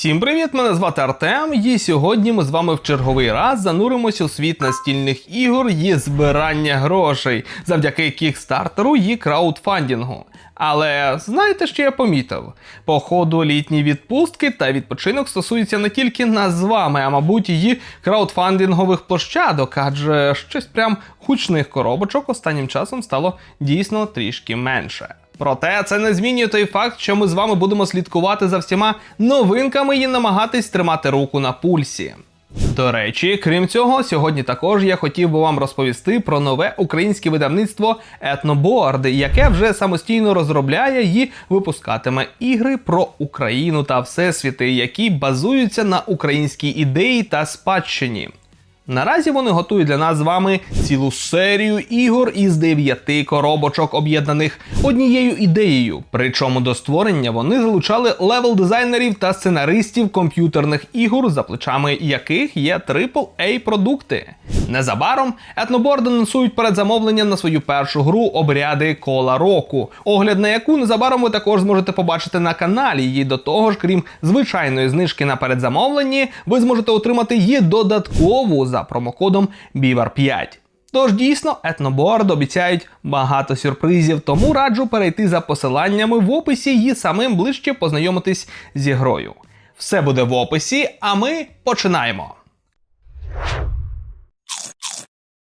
Всім привіт! Мене звати Артем, і сьогодні ми з вами в черговий раз зануримося у світ настільних ігор і збирання грошей завдяки кікстартеру і краудфандингу. Але знаєте, що я помітив? По ходу літні відпустки та відпочинок стосується не тільки нас з вами, а мабуть, її краудфандингових площадок, адже щось прям гучних коробочок останнім часом стало дійсно трішки менше. Проте це не змінює той факт, що ми з вами будемо слідкувати за всіма новинками і намагатись тримати руку на пульсі. До речі, крім цього, сьогодні також я хотів би вам розповісти про нове українське видавництво Етноборд, яке вже самостійно розробляє і випускатиме ігри про Україну та всесвіти, які базуються на українській ідеї та спадщині. Наразі вони готують для нас з вами цілу серію ігор із дев'яти коробочок, об'єднаних однією ідеєю. Причому до створення вони залучали левел дизайнерів та сценаристів комп'ютерних ігор, за плечами яких є aaa продукти. Незабаром етноборд анонсують передзамовлення на свою першу гру обряди кола року, огляд на яку незабаром ви також зможете побачити на каналі. І до того ж, крім звичайної знижки на передзамовленні, ви зможете отримати її додаткову за промокодом BIVAR5. Тож дійсно, етноборд обіцяють багато сюрпризів, тому раджу перейти за посиланнями в описі і самим ближче познайомитись зі грою. Все буде в описі, а ми починаємо.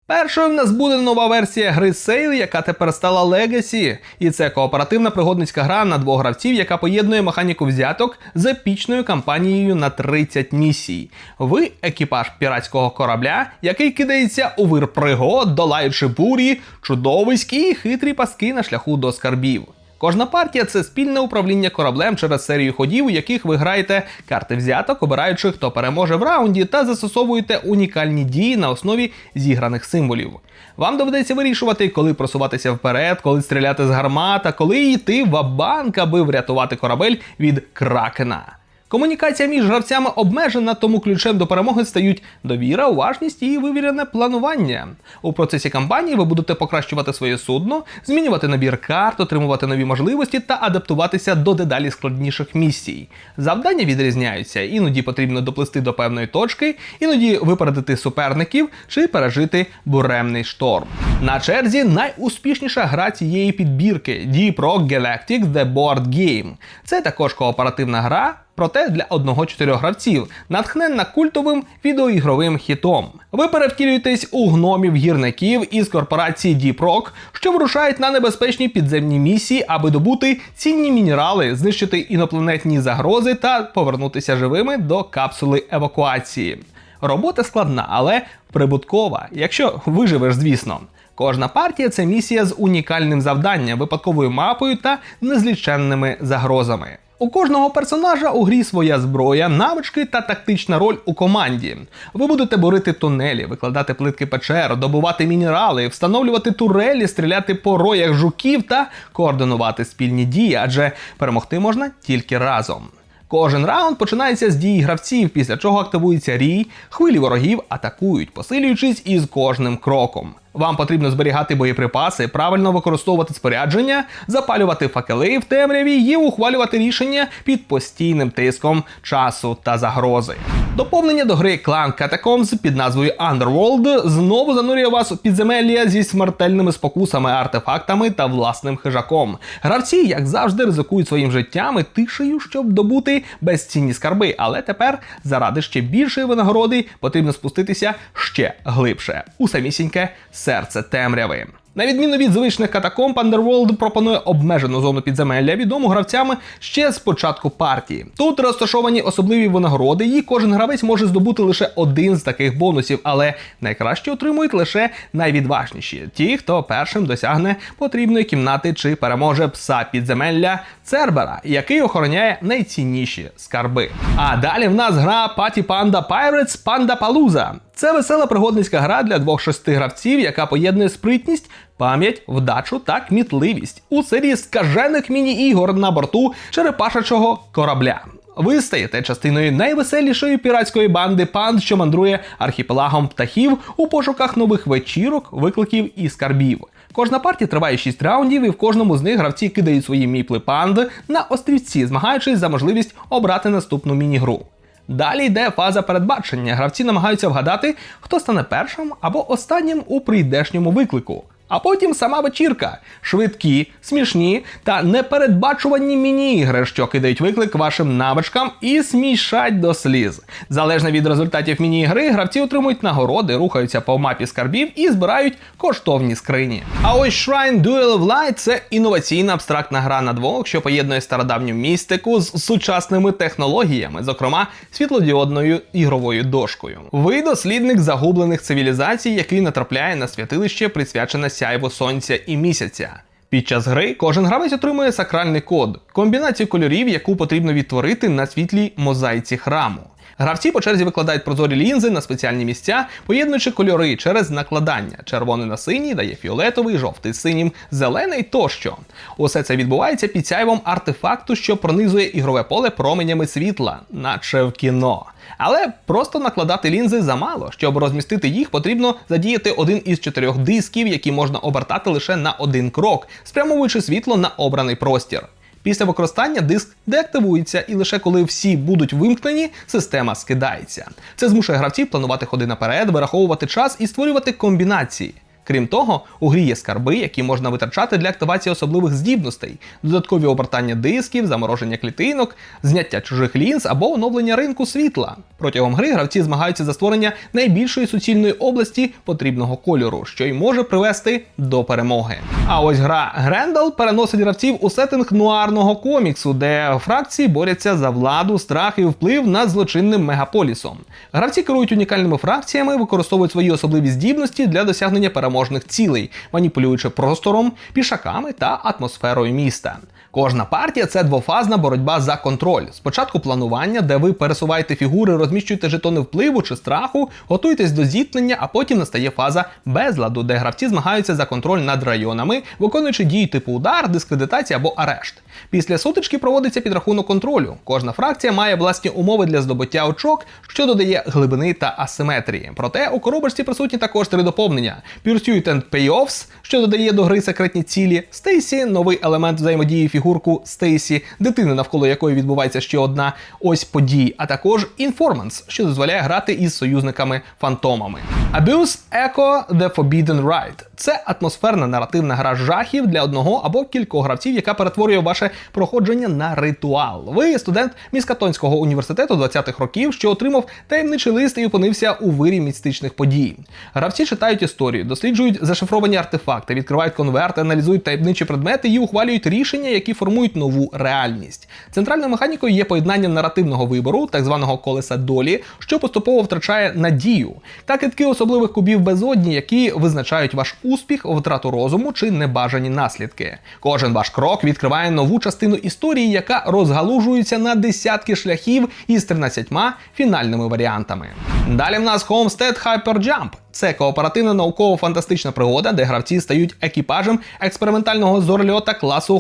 Першою в нас буде нова версія гри Sail, яка тепер стала Legacy. І це кооперативна пригодницька гра на двох гравців, яка поєднує механіку взяток з епічною кампанією на 30 місій. Ви екіпаж піратського корабля, який кидається у вир пригод, долаючи бурі, чудовиські і хитрі паски на шляху до скарбів. Кожна партія це спільне управління кораблем через серію ходів, у яких ви граєте карти взяток, обираючи, хто переможе в раунді, та застосовуєте унікальні дії на основі зіграних символів. Вам доведеться вирішувати, коли просуватися вперед, коли стріляти з гармата, коли йти в банк аби врятувати корабель від кракена. Комунікація між гравцями обмежена, тому ключем до перемоги стають довіра, уважність і вивірене планування. У процесі кампанії ви будете покращувати своє судно, змінювати набір карт, отримувати нові можливості та адаптуватися до дедалі складніших місій. Завдання відрізняються, іноді потрібно доплисти до певної точки, іноді випередити суперників чи пережити буремний шторм. На черзі найуспішніша гра цієї підбірки Deep Rock Galactic The Board Game. Це також кооперативна гра проте для одного-чотирьох гравців, натхненна культовим відеоігровим хітом. Ви перевтілюєтесь у гномів гірників із корпорації Deep Rock, що вирушають на небезпечні підземні місії, аби добути цінні мінерали, знищити інопланетні загрози та повернутися живими до капсули евакуації. Робота складна, але прибуткова, якщо виживеш, звісно. Кожна партія це місія з унікальним завданням, випадковою мапою та незліченними загрозами. У кожного персонажа у грі своя зброя, навички та тактична роль у команді. Ви будете борити тунелі, викладати плитки печер, добувати мінерали, встановлювати турелі, стріляти по роях жуків та координувати спільні дії, адже перемогти можна тільки разом. Кожен раунд починається з дії гравців, після чого активується рій, хвилі ворогів атакують, посилюючись із кожним кроком. Вам потрібно зберігати боєприпаси, правильно використовувати спорядження, запалювати факели в темряві і ухвалювати рішення під постійним тиском часу та загрози. Доповнення до гри Clan Catacombs під назвою Underworld знову занурює вас у підземелля зі смертельними спокусами, артефактами та власним хижаком. Гравці, як завжди, ризикують своїм життям і тишею, щоб добути безцінні скарби. Але тепер, заради ще більшої винагороди, потрібно спуститися ще глибше у самісіньке серце темряви. На відміну від звичних катакомб, Underworld пропонує обмежену зону підземелля, відому гравцями ще з початку партії. Тут розташовані особливі винагороди, і кожен гравець може здобути лише один з таких бонусів, але найкраще отримують лише найвідважніші ті, хто першим досягне потрібної кімнати чи переможе пса підземелля Цербера, який охороняє найцінніші скарби. А далі в нас гра Party Panda Pirates Panda Palooza. Це весела пригодницька гра для двох шести гравців, яка поєднує спритність, пам'ять, вдачу та кмітливість у серії скажених міні-ігор на борту черепашачого корабля. Ви стаєте частиною найвеселішої піратської банди панд, що мандрує архіпелагом птахів у пошуках нових вечірок, викликів і скарбів. Кожна партія триває 6 раундів, і в кожному з них гравці кидають свої міпли панд на острівці, змагаючись за можливість обрати наступну міні-гру. Далі йде фаза передбачення. Гравці намагаються вгадати, хто стане першим або останнім у прийдешньому виклику. А потім сама вечірка. Швидкі, смішні та непередбачувані міні-ігри, що кидають виклик вашим навичкам і смішать до сліз. Залежно від результатів міні-ігри, гравці отримують нагороди, рухаються по мапі скарбів і збирають коштовні скрині. А ось Shrine Duel of Light – це інноваційна абстрактна гра на двох, що поєднує стародавню містику з сучасними технологіями, зокрема світлодіодною ігровою дошкою. Ви дослідник загублених цивілізацій, який натрапляє на святилище, присвячене сяйво сонця і місяця. Під час гри кожен гравець отримує сакральний код, комбінацію кольорів, яку потрібно відтворити на світлій мозаїці храму. Гравці по черзі викладають прозорі лінзи на спеціальні місця, поєднуючи кольори через накладання. Червоний на синій дає фіолетовий, жовтий синім, зелений тощо. Усе це відбувається під сяйвом артефакту, що пронизує ігрове поле променями світла, наче в кіно. Але просто накладати лінзи замало. Щоб розмістити їх, потрібно задіяти один із чотирьох дисків, які можна обертати лише на один крок, спрямовуючи світло на обраний простір. Після використання диск деактивується, і лише коли всі будуть вимкнені, система скидається. Це змушує гравців планувати ходи наперед, вираховувати час і створювати комбінації. Крім того, у грі є скарби, які можна витрачати для активації особливих здібностей, додаткові обертання дисків, замороження клітинок, зняття чужих лінз або оновлення ринку світла. Протягом гри гравці змагаються за створення найбільшої суцільної області потрібного кольору, що й може привести до перемоги. А ось гра Грендал переносить гравців у сеттинг нуарного коміксу, де фракції борються за владу, страх і вплив над злочинним мегаполісом. Гравці керують унікальними фракціями, використовують свої особливі здібності для досягнення переможних цілей, маніпулюючи простором, пішаками та атмосферою міста. Кожна партія це двофазна боротьба за контроль. Спочатку планування, де ви пересуваєте фігури, розміщуєте жетони впливу чи страху, готуєтесь до зіткнення, а потім настає фаза безладу, де гравці змагаються за контроль над районами, виконуючи дії типу удар, дискредитація або арешт. Після сутички проводиться підрахунок контролю. Кожна фракція має власні умови для здобуття очок, що додає глибини та асиметрії. Проте у коробочці присутні також три доповнення: Pursuit and Payoffs, що додає до гри секретні цілі, Стейсі, новий елемент взаємодії фігурку Стейсі, дитини, навколо якої відбувається ще одна ось подій, а також Informants, що дозволяє грати із союзниками-фантомами. Abuse Echo The Forbidden Ride це атмосферна наративна гра жахів для одного або кількох гравців, яка перетворює ваше проходження на ритуал. Ви студент Міскатонського університету 20-х років, що отримав таємничий лист і опинився у вирі містичних подій. Гравці читають історію, досліджують зашифровані артефакти, відкривають конверти, аналізують таємничі предмети і ухвалюють рішення, які формують нову реальність. Центральною механікою є поєднання наративного вибору, так званого колеса долі, що поступово втрачає надію, та китки особливих кубів безодні, які визначають ваш успіх, втрату розуму чи небажані наслідки. Кожен ваш крок відкриває нову частину історії, яка розгалужується на десятки шляхів із 13 фінальними варіантами. Далі в нас Homestead Hyper Jump. Це кооперативна науково-фантастична пригода, де гравці стають екіпажем експериментального зорльота класу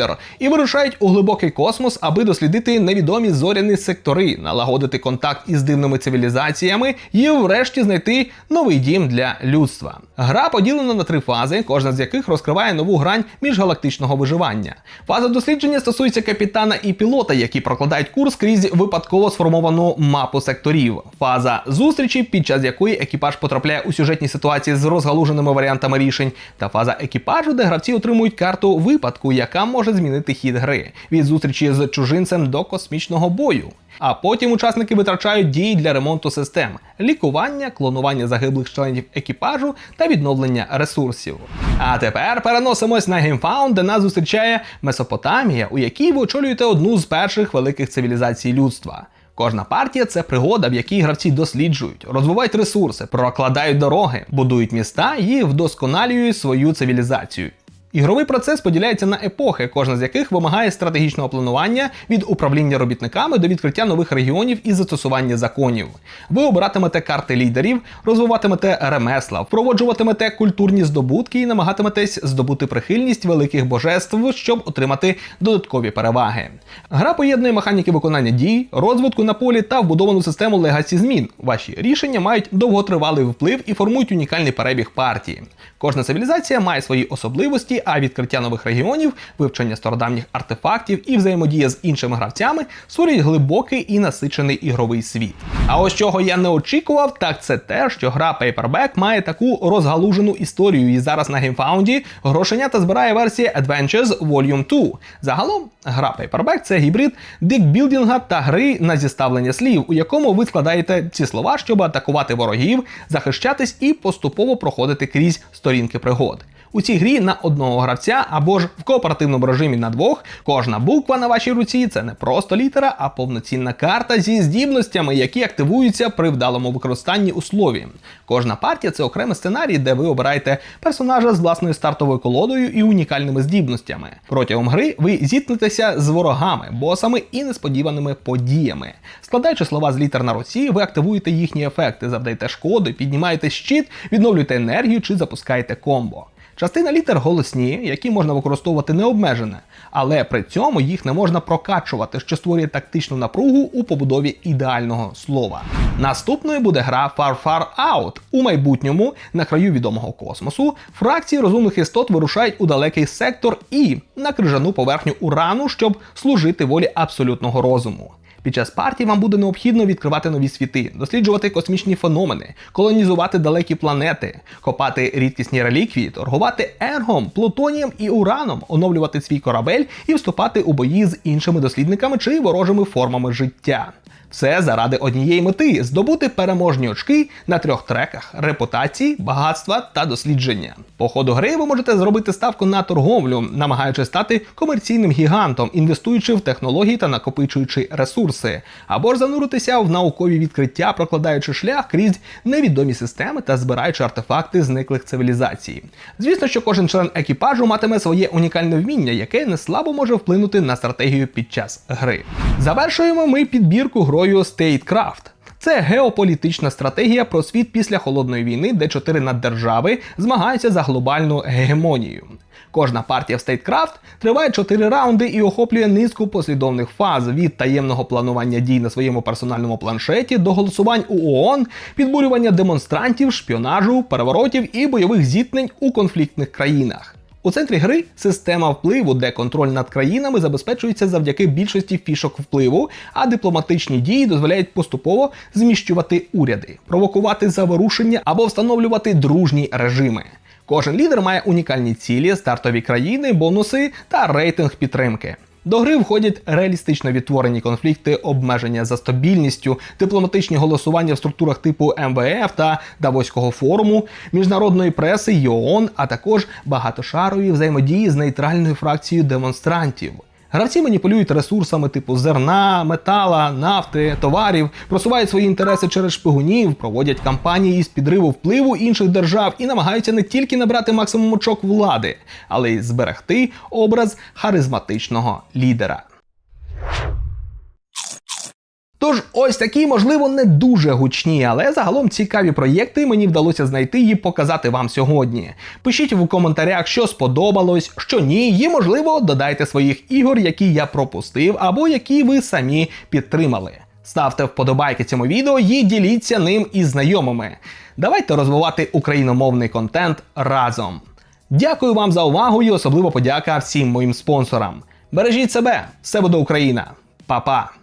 Homestader і вирушають у глибокий космос, аби дослідити невідомі зоряні сектори, налагодити контакт із дивними цивілізаціями і, врешті, знайти новий дім для людства. Гра поділена на три фази, кожна з яких розкриває нову грань міжгалактичного виживання. Фаза дослідження стосується капітана і пілота, які прокладають курс крізь випадково сформовану мапу секторів. Фаза зустрічі, під час якої екіпаж потрапляє у сюжетні ситуації з розгалуженими варіантами рішень, та фаза екіпажу, де гравці отримують карту випадку, яка може змінити хід гри від зустрічі з чужинцем до космічного бою. А потім учасники витрачають дії для ремонту систем, лікування, клонування загиблих членів екіпажу та відновлення ресурсів. А тепер переносимось на GameFound, де нас зустрічає Месопотамія, у якій ви очолюєте одну з перших великих цивілізацій людства. Кожна партія це пригода, в якій гравці досліджують, розвивають ресурси, прокладають дороги, будують міста і вдосконалюють свою цивілізацію. Ігровий процес поділяється на епохи, кожна з яких вимагає стратегічного планування від управління робітниками до відкриття нових регіонів і застосування законів. Ви обиратимете карти лідерів, розвиватимете ремесла, впроваджуватимете культурні здобутки і намагатиметесь здобути прихильність великих божеств, щоб отримати додаткові переваги. Гра поєднує механіки виконання дій, розвитку на полі та вбудовану систему легасі змін. Ваші рішення мають довготривалий вплив і формують унікальний перебіг партії. Кожна цивілізація має свої особливості, а відкриття нових регіонів, вивчення стародавніх артефактів і взаємодія з іншими гравцями створюють глибокий і насичений ігровий світ. А ось чого я не очікував, так це те, що гра Paperback має таку розгалужену історію, і зараз на GameFound грошенята збирає версія Adventures Volume 2. Загалом, гра Paperback – це гібрид дикбілдинга та гри на зіставлення слів, у якому ви складаєте ці слова, щоб атакувати ворогів, захищатись і поступово проходити крізь сторінки пригод. У цій грі на одного гравця або ж в кооперативному режимі на двох кожна буква на вашій руці це не просто літера, а повноцінна карта зі здібностями, які активуються при вдалому використанні у слові. Кожна партія це окремий сценарій, де ви обираєте персонажа з власною стартовою колодою і унікальними здібностями. Протягом гри ви зіткнетеся з ворогами, босами і несподіваними подіями. Складаючи слова з літер на руці, ви активуєте їхні ефекти, завдаєте шкоди, піднімаєте щит, відновлюєте енергію чи запускаєте комбо. Частина літер голосні, які можна використовувати необмежено, але при цьому їх не можна прокачувати, що створює тактичну напругу у побудові ідеального слова. Наступною буде гра Far Far Out. У майбутньому, на краю відомого космосу, фракції розумних істот вирушають у далекий сектор і на крижану поверхню урану, щоб служити волі абсолютного розуму. Під час партії вам буде необхідно відкривати нові світи, досліджувати космічні феномени, колонізувати далекі планети, копати рідкісні реліквії, торгувати ергом, плутонієм і ураном, оновлювати свій корабель і вступати у бої з іншими дослідниками чи ворожими формами життя. Все заради однієї мети здобути переможні очки на трьох треках: репутації, багатства та дослідження. По ходу гри ви можете зробити ставку на торговлю, намагаючись стати комерційним гігантом, інвестуючи в технології та накопичуючи ресурси, або ж зануритися в наукові відкриття, прокладаючи шлях крізь невідомі системи та збираючи артефакти зниклих цивілізацій. Звісно, що кожен член екіпажу матиме своє унікальне вміння, яке не слабо може вплинути на стратегію під час гри. Завершуємо ми підбірку грою StateCraft. Це геополітична стратегія про світ після холодної війни, де чотири наддержави змагаються за глобальну гегемонію. Кожна партія в StateCraft триває 4 раунди і охоплює низку послідовних фаз від таємного планування дій на своєму персональному планшеті до голосувань у ООН, підбурювання демонстрантів, шпіонажу, переворотів і бойових зіткнень у конфліктних країнах. У центрі гри система впливу, де контроль над країнами забезпечується завдяки більшості фішок впливу, а дипломатичні дії дозволяють поступово зміщувати уряди, провокувати заворушення або встановлювати дружні режими. Кожен лідер має унікальні цілі, стартові країни, бонуси та рейтинг підтримки. До гри входять реалістично відтворені конфлікти, обмеження за стабільністю, дипломатичні голосування в структурах типу МВФ та Давоського форуму, міжнародної преси ЙОН, а також багатошарові взаємодії з нейтральною фракцією демонстрантів. Гравці маніпулюють ресурсами типу зерна, метала, нафти, товарів, просувають свої інтереси через шпигунів, проводять кампанії з підриву впливу інших держав і намагаються не тільки набрати максимум очок влади, але й зберегти образ харизматичного лідера. Тож ось такі, можливо, не дуже гучні, але загалом цікаві проєкти мені вдалося знайти і показати вам сьогодні. Пишіть в коментарях, що сподобалось, що ні, і можливо додайте своїх ігор, які я пропустив, або які ви самі підтримали. Ставте вподобайки цьому відео і діліться ним із знайомими. Давайте розвивати україномовний контент разом. Дякую вам за увагу і особливо подяка всім моїм спонсорам. Бережіть себе, все буде Україна. Па-па!